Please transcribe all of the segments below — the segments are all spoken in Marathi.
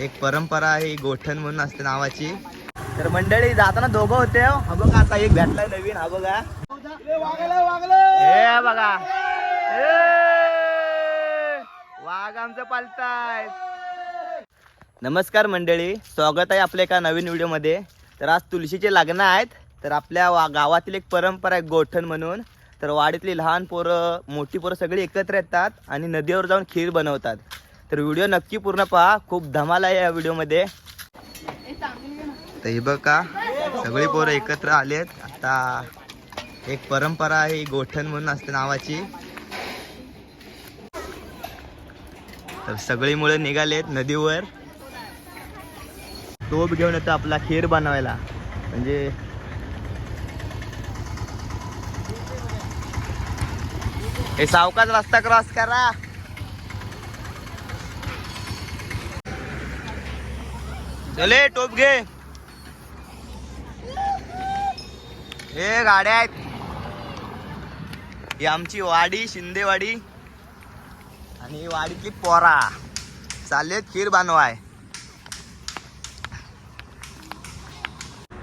एक परंपरा आहे गोठण म्हणून असते नावाची. तर मंडळी जाताना दोघं होते हो. हा बघा आता एक भेटलाय नवीन हा बघा. हे बघा! वाघ आमचं पालताय नमस्कार मंडळी स्वागत आहे आपल्या एका नवीन व्हिडिओमध्ये. तर आज तुळशीचे लग्न आहेत. तर आपल्या वा गावातील एक परंपरा आहे गोठण म्हणून. तर वाडीतली लहान पोरं मोठी पोरं सगळी एकत्र येतात आणि नदीवर जाऊन खीर बनवतात. तर व्हिडिओ नक्की पूर्ण पहा. खूप धमाल आहे या व्हिडिओमध्ये. तर हे बघा सगळी पोरं एकत्र आलेत. आता एक परंपरा आहे गोठण म्हणून असते नावाची. तर सगळी मुलं निघालेत नदीवर. टोप घेऊन येतो आपला खीर बनवायला. म्हणजे हे सावकाच रस्ता क्रॉस करा. चले टोप घे. हे गाड्या आहेत. ही आमची वाडी शिंदेवाडी. आणि वाडीतली पोरा. चाललेत खीर बांधवाय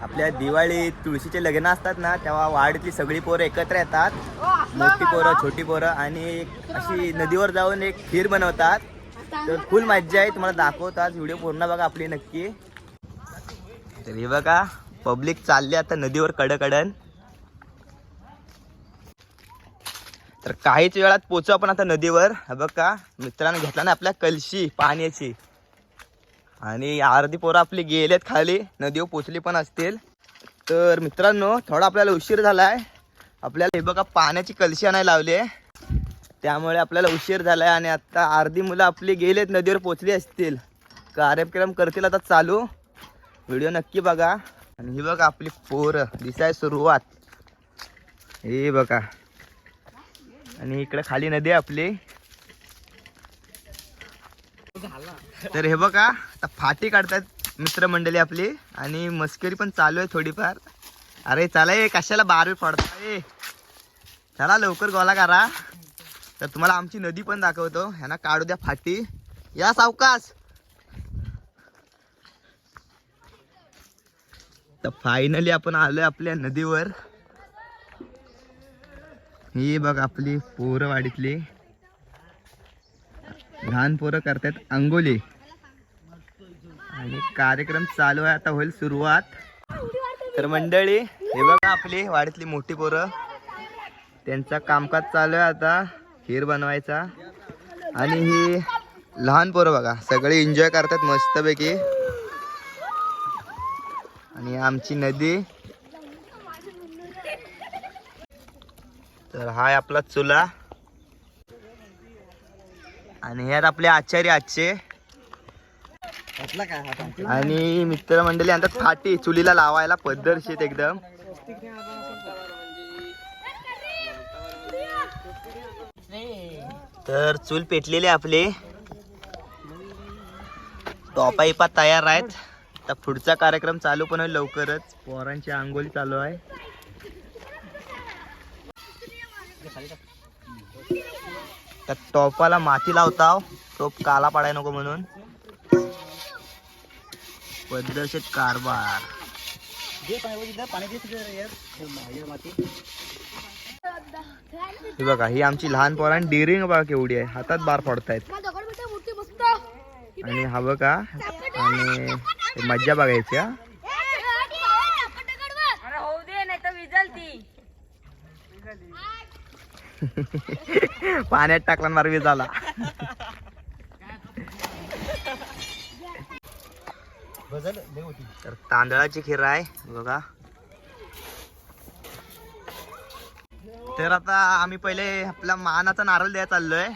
आपल्या दिवाळी तुळशीचे लग्न असतात ना तेव्हा वाडीतली सगळी पोरं एकत्र येतात. मोठी पोरं छोटी पोरं आणि अशी नदीवर जाऊन एक खीर बनवतात. तर फुल मज्जा आहे. तुम्हाला दाखवतात व्हिडिओ पूर्ण बघा आपली नक्की. तर हे बघा पब्लिक चालली आता नदीवर कडकडन. तर काहीच वेळात पोचू आपण आता नदीवर. बघा मित्रांनी घेतला ना आपल्या कलशी पाण्याची. आणि अर्धी पोरं आपली गेलेत खाली नदीवर पोचली पण असतील. तर मित्रांनो थोडा आपल्याला उशीर झाला आहे आपल्याला हे बघा पाण्याची कलशी आणायला लावली आहे. त्यामुळे आपल्याला उशीर झाला आहे आणि आता अर्धी मुलं आपली गेलेत नदीवर पोचली असतील. कार्यक्रम करतील आता चालू. व्हिडिओ नक्की बघा. आणि ही बघा आपली पोरं दिसाय सुरुवात. हे बघा. आणि इकडे खाली नदी आहे आपली. तर हे बघा आता फाटी काढतात मित्रमंडळी आपली. आणि मस्करी पण चालू आहे थोडीफार. अरे चला ये कशाला बारवी पडताय? चला लवकर गोला करा. तर तुम्हाला आमची नदी पण दाखवतो. ह्यांना काढू द्या फाटी. या सावकाश. तर फायनली आपण आलोय आपल्या नदीवर. ही बघ आपली पोरं वाडीतली. लहान पोरं करतात अंगोली आणि कार्यक्रम चालू आहे आता होईल सुरुवात. तर मंडळी हे बघा आपली वाडीतली मोठी पोरं. त्यांचा कामकाज चालू आहे आता खीर बनवायचा. आणि ही लहान पोरं बघा सगळे एन्जॉय करतात मस्तपैकी. आणि आमची नदी. तर हाय आपला चुला. आणि ह्यात आपले आचार्य आजचे. आणि मित्रमंडळी आणतात फाटी चुलीला लावायला पद्धतशीर एकदम. तर चूल पेटलेली आपली. टॉपा इपा तयार आहेत. आता पुढचा कार्यक्रम चालू पण होईल लवकरच. पोरांची आंघोळी चालू आहे. त्या टोपाला माती लावताव. टोप काला पडाय नको म्हणून. पद्धतशीर कारभार. हे बघा ही आमची लहान पोरांनी डिरिंग बघा केवढी आहे. हातात बार पडतायत आणि हवं का आणि मज्जा बघायची हा? विजल पाण्यात टाकला मारवी झाला तर तांदळाची खीर आहे बघा. तर आता आम्ही पहिले आपल्या मानाचा नारळ द्यायला चाललोय.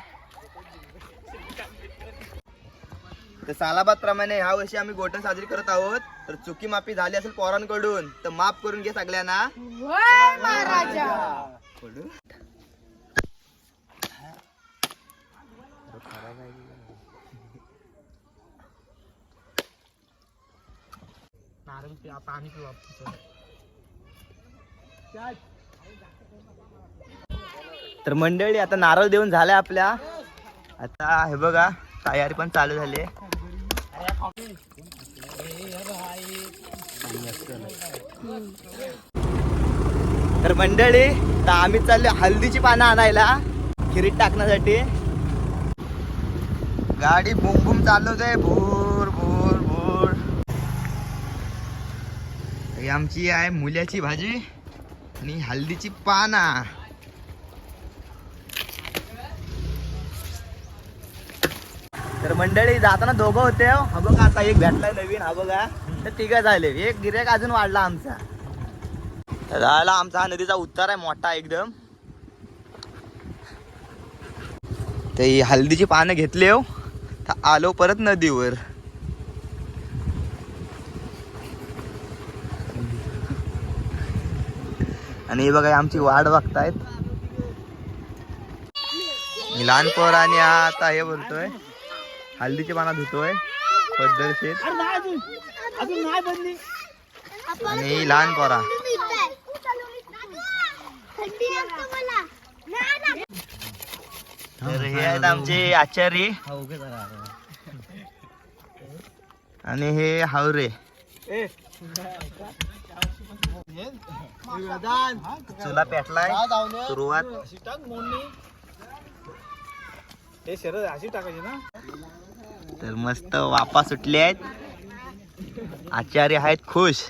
तर सालाबाद प्रमाणे ह्या वर्षी आम्ही गोटन साजरी करत आहोत. तर चुकी माफी झाली असेल पोरांकडून तर माफ करून घे सगळ्यांना. तर मंडळी आता नारळ देऊन झालाय आपल्या. आता हे बघा तयारी पण चालू झाली तर मंडळी तर आम्ही चाललो हल्दीची पानं आणायला खिरीत टाकण्यासाठी. गाडी बुम बुम चालवत आहे भूर भूर. भूर आमची आहे मुल्याची भाजी आणि हल्दीची पाना. तर मंडळी जाताना दोघं होते हो. हा बघा आता एक भेटलाय नवीन हा बघा. तर तिघं झाले. एक गिरेक अजून वाढला आमचा. तर झाला आमचा हा नदीचा उत्तर आहे मोठा एकदम. तर ही हल्दीची पानं घेतली हो. तर आलो परत नदीवर. आणि हे बघा आमची वाट बघतायत. मी लहान पोराने आणि आता हे बोलतोय. हल्दीची पानं धुतोय. पद्धतशीर आणि ही लहान पोरा. तर हे आहेत आमचे आचार्य आणि हे हावरे. चुला पेटलाय. सुरुवात. तर मस्त वापा सुटले आहेत. आचार्य आहेत खुश.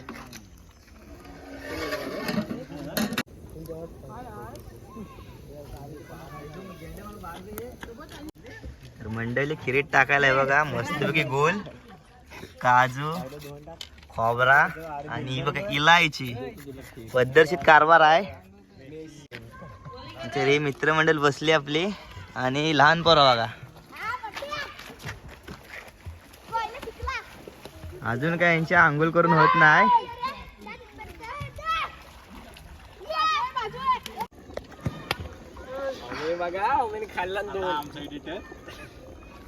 तर मंडळी खिरीत टाकायला आहे बघा. मस्तपैकी गोल काजू खोबरा आणि बघा इलायची. पद्धतशीर कारभार आहे. तर हे मित्रमंडळ बसली आपली आणि लहान पोरं बघा. अजून काय यांची आंघोळ करून होत नाही?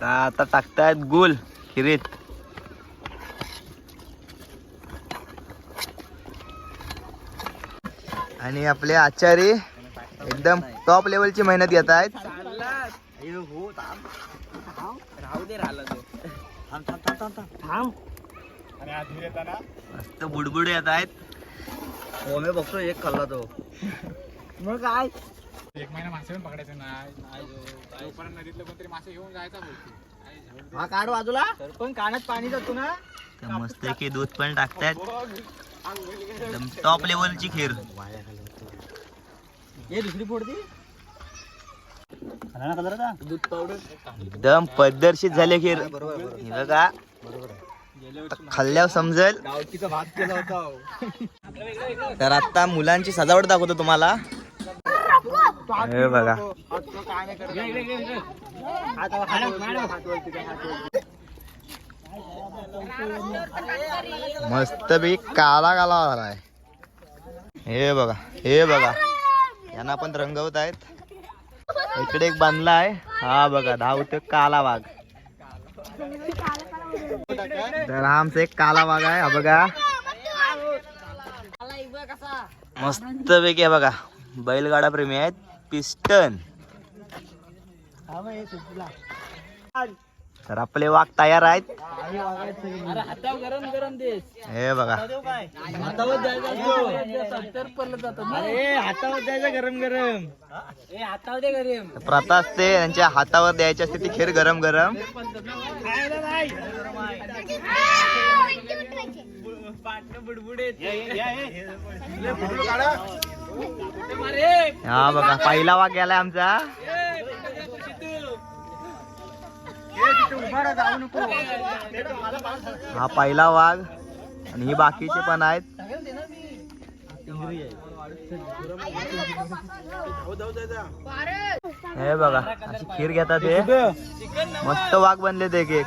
आता टाकतायत गुल खिरीत. आणि आपले आचार्य एकदम टॉप लेवलची मेहनत घेत आहेत. मस्त बुडबुड येत आहेत. ओमे बघतो एक खाल्ला तो. मग काय? एक महिना मासे पण पकडायचे नाही नदीतलं कोणतरी मासे घेऊन जायचा बोलतो हा काढ बाजूला. पण कानात पाणी जातो ना. मस्त की दूध पण टाकतायत. एकदम टॉप लेवलची खीर. हे दुसरी फोडती. दूध पावडर एकदम पद्धतशीर झाले खीर. हे बघा. आता खाल्ल्यावर समजेल. होता तर आता मुलांची सजावट दाखवतो तुम्हाला. हे बघा. मस्त बी काला काला झालाय हे बघा हे बघा. यांना पण रंगवत आहेत. इकडे एक बांधला आहे. हा बघा धावत काला वाघ. तर हा आमचा एक काला वाघ आहे हा बघा. मस्त पैकी आहे बघा. बैलगाडा प्रेमी आहेत. पिस्टन. तर आपले वाघ तयार आहेत. हे बघा. हातावर जायचं पडलं जातं अरे हातावर जायचं गरम गरम. ए हातावर दे गरम. प्रथा असते त्यांच्या हातावर द्यायची असते ती खीर गरम गरम. हा बघा पहिला वाघ गेलाय आमचा. हा पहिला वाघ आणि ही बाकीचे पण आहेत. हे बघा अशी खीर घेतात हे. मस्त वाघ बनले ते एक एक.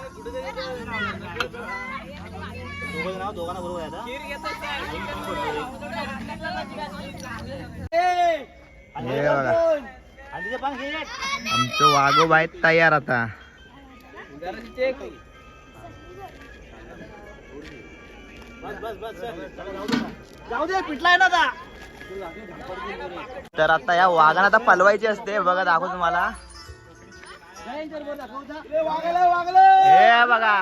हे बघा. आमचं वाघोबा आहेत तयार आता. तर आता या वाघाला पलवायची असते. बघा दाखव तुम्हाला. हे बघा.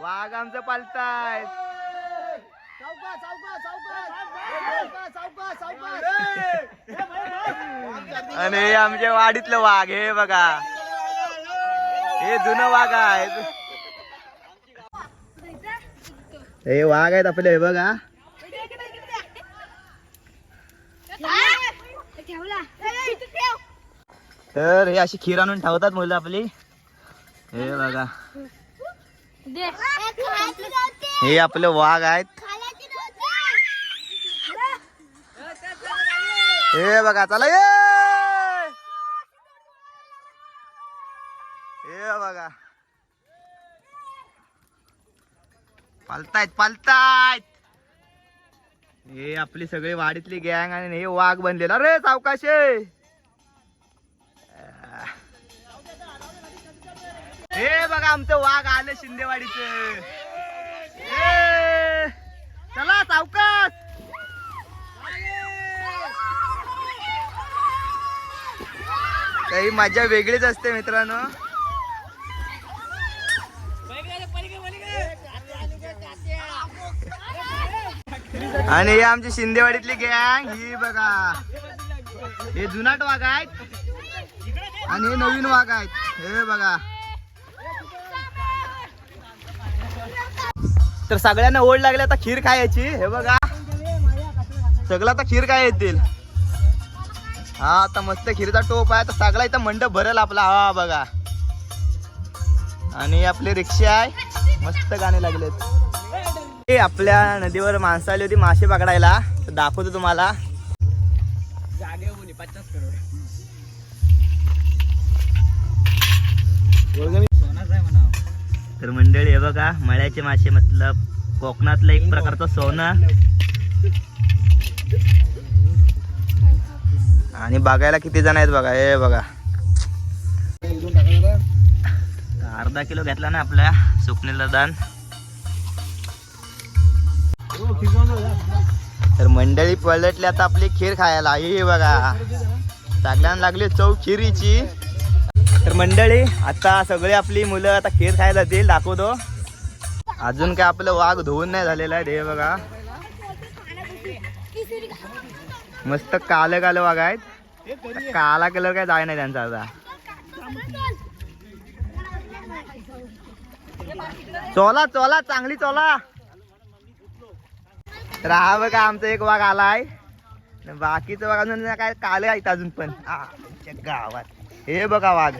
वाघ आमचं पालताय आणि आमच्या वाडीतलं वाघ हे बघा. हे जुनं वाघ आहे. हे वाघ आहेत आपले हे बघा. तर हे अशी खीर आणून ठेवतात मुलं आपली. हे बघा. हे आपले वाघ आहेत. हे बघा चला ये हे बघा. पालतायत पालतायत! हे आपली सगळी वाडीतली गँग आणि हे वाघ बनलेला. रे सावकाशे हे बघा आमचं वाघ आलं शिंदेवाडीच. चला सावकाश! काही मजा वेगळीच असते मित्रांनो. आणि हे आमची शिंदेवाडीतली गँग ही बघा. हे जुनाट वाघ आहेत. आणि हे नवीन वाघ आहेत. हे बघा. तर सगळ्यांना ओढ लागली आता खीर खायची. हे बघा. सगळं आता खीर काय येतील? हा आता मस्त खिरीचा टोप आहे आता सगळा इथं मंडप भरेल आपला हा बघा. आणि आपली रिक्षा आहे मस्त गाणे लागलेत. हे आपल्या नदीवर माणसं आली होती मासे पकडायला तर दाखवतो तुम्हाला. तर मंडळी हे बघा मळ्याचे मासे मतलब कोकणातलं एक प्रकारचं सोनं. आणि बघायला किती जण आहेत बघा हे बघा. अर्धा किलो घेतला ना आपल्या सुकणीला दान. तर मंडळी पलटली आता आपली खीर खायला. हे बघा. सगळ्यांना लागली चव खिरीची. तर मंडळी आता सगळी आपली मुलं आता खीर खायला जातील दाखवतो. अजून काय आपलं वाघ धुवून नाही झालेलं आहे हे बघा. मस्त काले काले वाघ आहेत. काला कलर काय जाय नाही त्यांचा आता. चोला चोला चांगली चोला. तर हा बघा आमचा एक वाघ आलाय. बाकीचं बघा अजून काय काले आहेत अजून पण. गावात. हे बघा वाघ.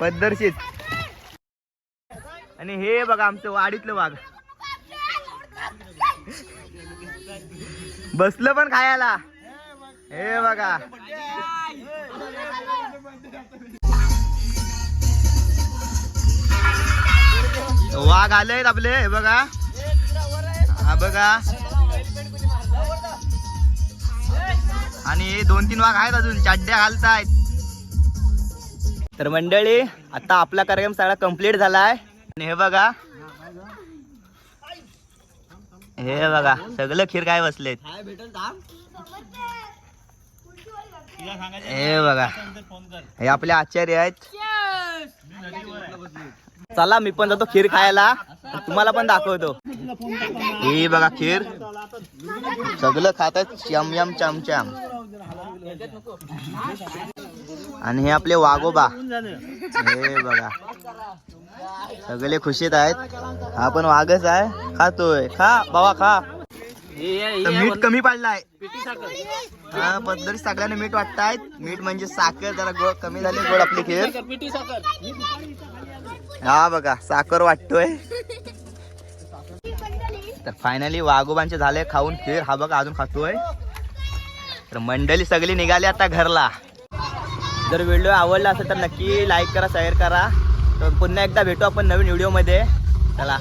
पद्धतशीर आणि हे बघा आमचं वाडीतलं वाघ. बसलं पण खायला. हे बघा. वाघ आले आपले हे बघा. हा बघा. आणि हे दोन तीन वाघ आहेत अजून चाड्या घालतायत. तर मंडळी आता आपला कार्यक्रम सगळा कंप्लीट झालाय. आणि हे बघा. हे बघा सगळं खीर काय बसलेत? हे बघा. हे आपले आचार्य आहेत. चला मी पण जातो खीर खायला. तुम्हाला पण दाखवतो. हे बघा खीर. सगळं खातात चम चमचम आणि हे आपले वाघोबा. हे बघा. सगळे खुशीत आहेत. हा पण वाघच आहे. खातोय. खा बाबा खा. तर मीठ कमी पडलाय. हा पद्धती सगळ्यांना मीठ वाटतायत मीठ म्हणजे साखर जरा गोड कमी झाली गोड आपली खीर. हा बघा साखर वाटतोय. तर फायनली वाघोबांचे झाले खाऊन खीर. हा बघा अजून खातोय. तर मंडळी सगळी निघाली आता घरला. जर व्हिडिओ आवडला असेल तर नक्की लाईक करा शेअर करा. तर पुन्हा एकदा भेटू आपण नवीन व्हिडिओमध्ये चला.